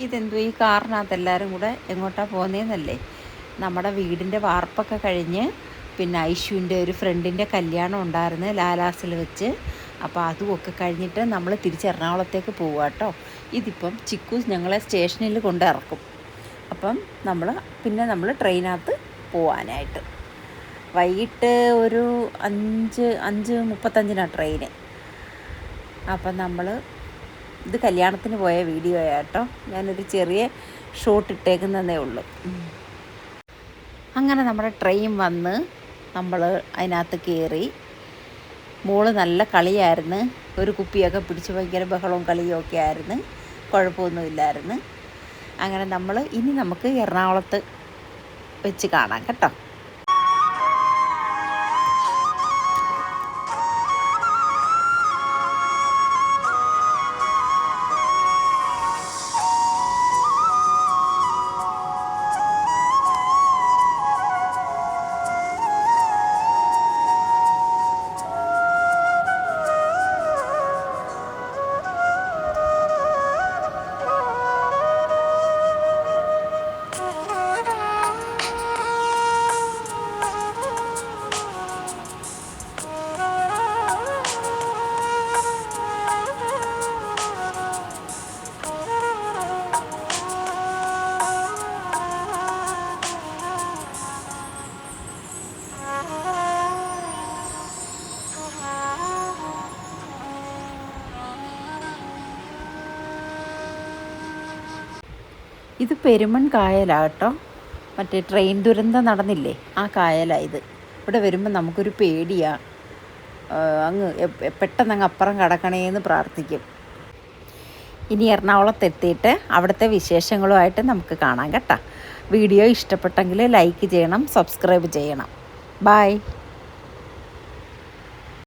ഇതെന്തോ ഈ കാറിനകത്ത് എല്ലാവരും കൂടെ എങ്ങോട്ടാണ് പോകുന്നതെന്നല്ലേ നമ്മുടെ വീടിന്റെ വാർപ്പൊക്കെ കഴിഞ്ഞ് പിന്നെ ഐഷുവിന്റെ ഒരു ഫ്രണ്ടിന്റെ കല്യാണം ഉണ്ടായിരുന്നു ലാലാസിൽ വെച്ച്. അപ്പോൾ അതുമൊക്കെ കഴിഞ്ഞിട്ട് നമ്മൾ തിരിച്ച് എറണാകുളത്തേക്ക് പോവുക കേട്ടോ ഇതിപ്പം ചിക്കു ഞങ്ങളെ സ്റ്റേഷനിൽ കൊണ്ട് ഇറക്കും. അപ്പം നമ്മൾ പിന്നെ നമ്മൾ ട്രെയിനകത്ത് പോവാനായിട്ട്. വൈകിട്ട് ഒരു അഞ്ച് അഞ്ച് മുപ്പത്തഞ്ചിനാണ് ട്രെയിന്. അപ്പം നമ്മൾ ഇത് കല്യാണത്തിന് പോയ വീഡിയോ ആട്ടോ. ഞാനൊരു ചെറിയ ഷോട്ട് ഇട്ടേക്കുന്നതേ ഉള്ളൂ. അങ്ങനെ നമ്മുടെ ട്രെയിൻ വന്ന് നമ്മൾ അതിനകത്ത് കയറി മോൾ നല്ല കളിയായിരുന്നു. ഒരു കുപ്പിയൊക്കെ പിടിച്ച് ഭയങ്കര ബഹളവും കളിയും ഒക്കെ ആയിരുന്നു. കുഴപ്പമൊന്നുമില്ലായിരുന്നു. അങ്ങനെ നമ്മൾ ഇനി നമുക്ക് എറണാകുളത്ത് വെച്ച് കാണാം കേട്ടോ. ഇത് പെരുമൺ കായലാട്ടോ. മറ്റേ ട്രെയിൻ ദുരന്തം നടന്നില്ലേ? ആ കായലാണ് ഇത്. ഇവിടെ വരുമ്പോൾ നമുക്കൊരു പേടിയാണ് അങ്ങ് പെട്ടെന്ന് അങ്ങ് അപ്പുറം കടക്കണേന്ന് പ്രാർത്ഥിക്കും. ഇനി എറണാകുളത്തെത്തിയിട്ട് അവിടുത്തെ വിശേഷങ്ങളുമായിട്ട് നമുക്ക് കാണാം കേട്ടോ. വീഡിയോ ഇഷ്ടപ്പെട്ടെങ്കിൽ ലൈക്ക് ചെയ്യണം സബ്സ്ക്രൈബ് ചെയ്യണം. ബായ്